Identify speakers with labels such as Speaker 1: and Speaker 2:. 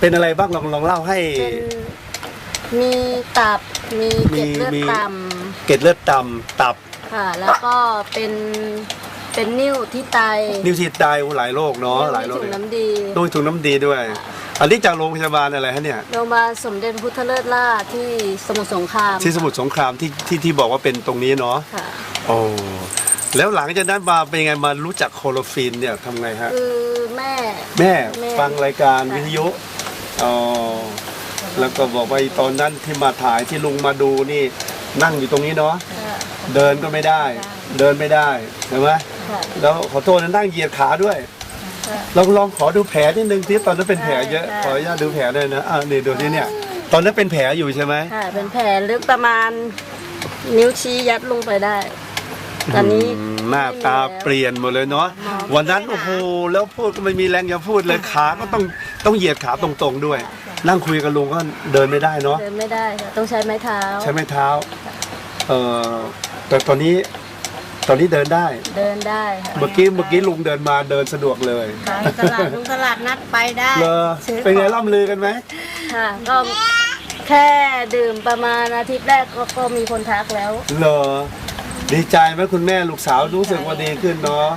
Speaker 1: เป็นอะไรบ้างลองลองเล่าให้
Speaker 2: เป็นมีตับมีเกล็ดเลือด
Speaker 1: มี
Speaker 2: ต่
Speaker 1: เกล็ดเลือดต่ำตับำ
Speaker 2: ค่ะ แล้วก็เป็นเป็นนิ่วที่ไต
Speaker 1: นิ้วที่ตายหลายโรคเนาะหลายโร
Speaker 2: นิ้ว
Speaker 1: ค
Speaker 2: ที่ถุงน้ำดี
Speaker 1: โดยถุงน้ำดีด้วย อันนี้จากโรงพยาบาลอะไรฮะเนี่ย
Speaker 2: โรงพยาบาลสมเด็จพุทธเลิศล่าที่สมุทรสงคราม
Speaker 1: ที่สมุทรสงครามที่ที่ที่บอกว่าเป็นตรงนี้เนาะ
Speaker 2: ค่ะ
Speaker 1: โอ้แล้วหลังจากนั้นมาเป็นยังไงมารู้จักโคโลฟินเนี่ยทำไงฮะ
Speaker 2: คือแม่
Speaker 1: แม่
Speaker 2: แม่
Speaker 1: ฟังรายการ
Speaker 2: ค่ะ
Speaker 1: วิทยุ อ๋อแล้วก็บอกว่าไอ้ตอนนั้นที่มาถ่ายที่ลุงมาดูนี่นั่งอยู่ตรงนี้เนาะ
Speaker 2: ค่ะ
Speaker 1: เดินก็ไม่ได้ เดินไม่ได้ใช่ไหม
Speaker 2: ค่ะ
Speaker 1: แล้วขอโทษนะนั่งเหยียดขาด้วย
Speaker 2: ค่ะ
Speaker 1: ลองลองขอดูแผลนิดนึงที่ตอนนั้นเป็นแผลเยอะ
Speaker 2: ได้
Speaker 1: ขออนุญาตดูแผลด้วยนะอ่านี่ดูที่เนี่ย ตอนนั้นเป็นแผลอยู่ใช่ไหม
Speaker 2: ค่ะเป็นแผลลึกประมาณนิ้วชี้ยัดลงไปได้ตอนนี้
Speaker 1: อืมหน้าตาเปลี่ยนหมดเลยเนาะวันนั้นโอ้โหแล้วพูดก็ไม่มีแรงจะพูดเลยขาก็ต้อง ต้องเหยียดขาตรงๆด้วย นั่งคุยกับลุงก็เดินไม่ได้เนาะ
Speaker 2: เดินไม่ได้ค่ะต้องใช้ไม้เท้า
Speaker 1: ใช้ไม้เท้าเอ่อแต่ตอนนี้ตอนนี้เดินได้
Speaker 2: เดินได้ค่ะ
Speaker 1: เมื่อกี้เมื่อกี้ลุงเดินมาเดินสะดวกเลย
Speaker 3: ไปตลาดลุงตลาดนัดไปได้
Speaker 1: เลอ
Speaker 3: ซื้อ
Speaker 1: เป็นไง
Speaker 3: ของ
Speaker 1: ล่ำลือกันไหม
Speaker 2: ค่ะก็แค่ดื่มประมาณอาทิตย์แรกก็ก็มีคนทักแล้ว
Speaker 1: เลอดีใจไหมคุณแม่ลูกสาวรู้สึกว่าดีขึ้นเนาะ